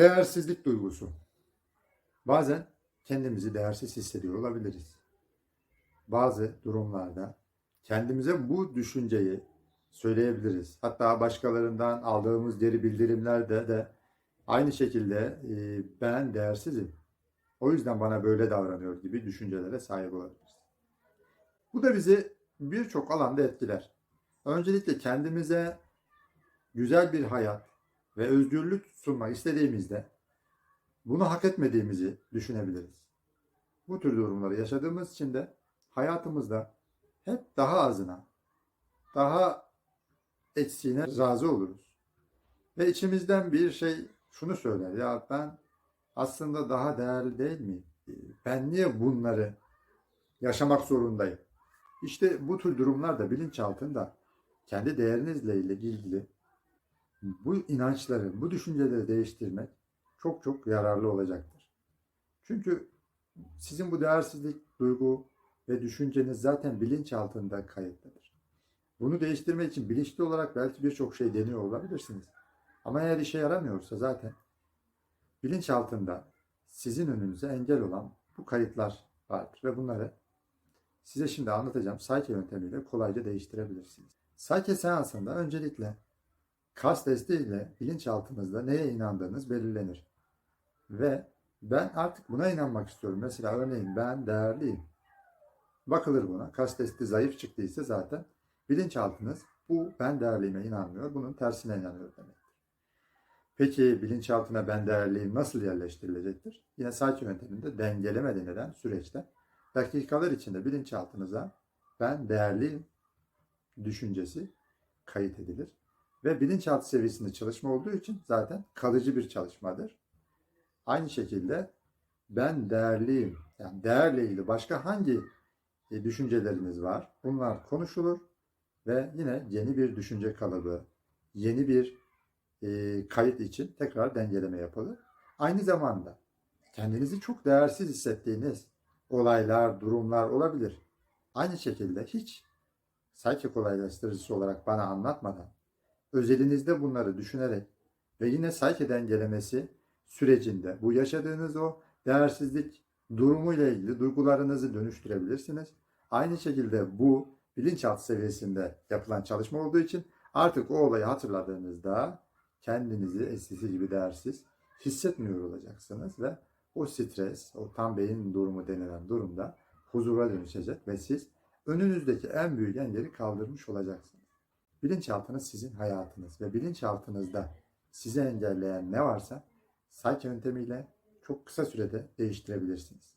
Değersizlik duygusu. Bazen kendimizi değersiz hissediyor olabiliriz. Bazı durumlarda kendimize bu düşünceyi söyleyebiliriz. Hatta başkalarından aldığımız geri bildirimlerde de aynı şekilde e, ben değersizim. O yüzden bana böyle davranıyor gibi düşüncelere sahip olabiliriz. Bu da bizi birçok alanda etkiler. Öncelikle kendimize güzel bir hayat ve özgürlük sunmak istediğimizde bunu hak etmediğimizi düşünebiliriz. Bu tür durumları yaşadığımız için de hayatımızda hep daha azına, daha eksiğine razı oluruz. Ve içimizden bir şey şunu söyler, ya ben aslında daha değerli değil miyim? Ben niye bunları yaşamak zorundayım? İşte bu tür durumlarda bilinçaltında kendi değerinizle ilgili bu inançları, bu düşünceleri değiştirmek çok çok yararlı olacaktır. Çünkü sizin bu değersizlik duygu ve düşünceniz zaten bilinçaltında kayıtlıdır. Bunu değiştirmek için bilinçli olarak belki birçok şey deniyor olabilirsiniz. Ama eğer işe yaramıyorsa zaten bilinçaltında sizin önünüze engel olan bu kayıtlar vardır ve bunları size şimdi anlatacağım Psyche yöntemiyle kolayca değiştirebilirsiniz. Psyche seansında öncelikle kas testiyle bilinçaltınızda neye inandığınız belirlenir. Ve ben artık buna inanmak istiyorum. Mesela örneğin ben değerliyim. Bakılır buna. Kas testi zayıf çıktıysa zaten bilinçaltınız bu ben değerliyime inanmıyor. Bunun tersine inanıyor demektir. Peki bilinçaltına ben değerliyim nasıl yerleştirilecektir? Yine saç yönteminde dengeleme denilen süreçte dakikalar içinde bilinçaltınıza ben değerliyim düşüncesi kayıt edilir. Ve bilinçaltı seviyesinde çalışma olduğu için zaten kalıcı bir çalışmadır. Aynı şekilde ben değerliyim. Yani değerle ilgili başka hangi e, düşünceleriniz var? Bunlar konuşulur ve yine yeni bir düşünce kalıbı, yeni bir e, kayıt için tekrar dengeleme yapılır. Aynı zamanda kendinizi çok değersiz hissettiğiniz olaylar, durumlar olabilir. Aynı şekilde hiç sayke kolaylaştırıcısı olarak bana anlatmadan özelinizde bunları düşünerek ve yine sayke dengelemesi sürecinde bu yaşadığınız o değersizlik durumuyla ilgili duygularınızı dönüştürebilirsiniz. Aynı şekilde bu bilinçaltı seviyesinde yapılan çalışma olduğu için artık o olayı hatırladığınızda kendinizi eskisi gibi değersiz hissetmiyor olacaksınız ve o stres, o tam beyin durumu denilen durumda huzura dönüşecek ve siz önünüzdeki en büyük engeli kaldırmış olacaksınız. Bilinçaltınız sizin hayatınız ve bilinçaltınızda sizi engelleyen ne varsa Psyche yöntemiyle çok kısa sürede değiştirebilirsiniz.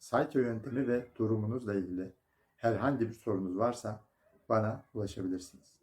Psyche yöntemi ve durumunuzla ilgili herhangi bir sorunuz varsa bana ulaşabilirsiniz.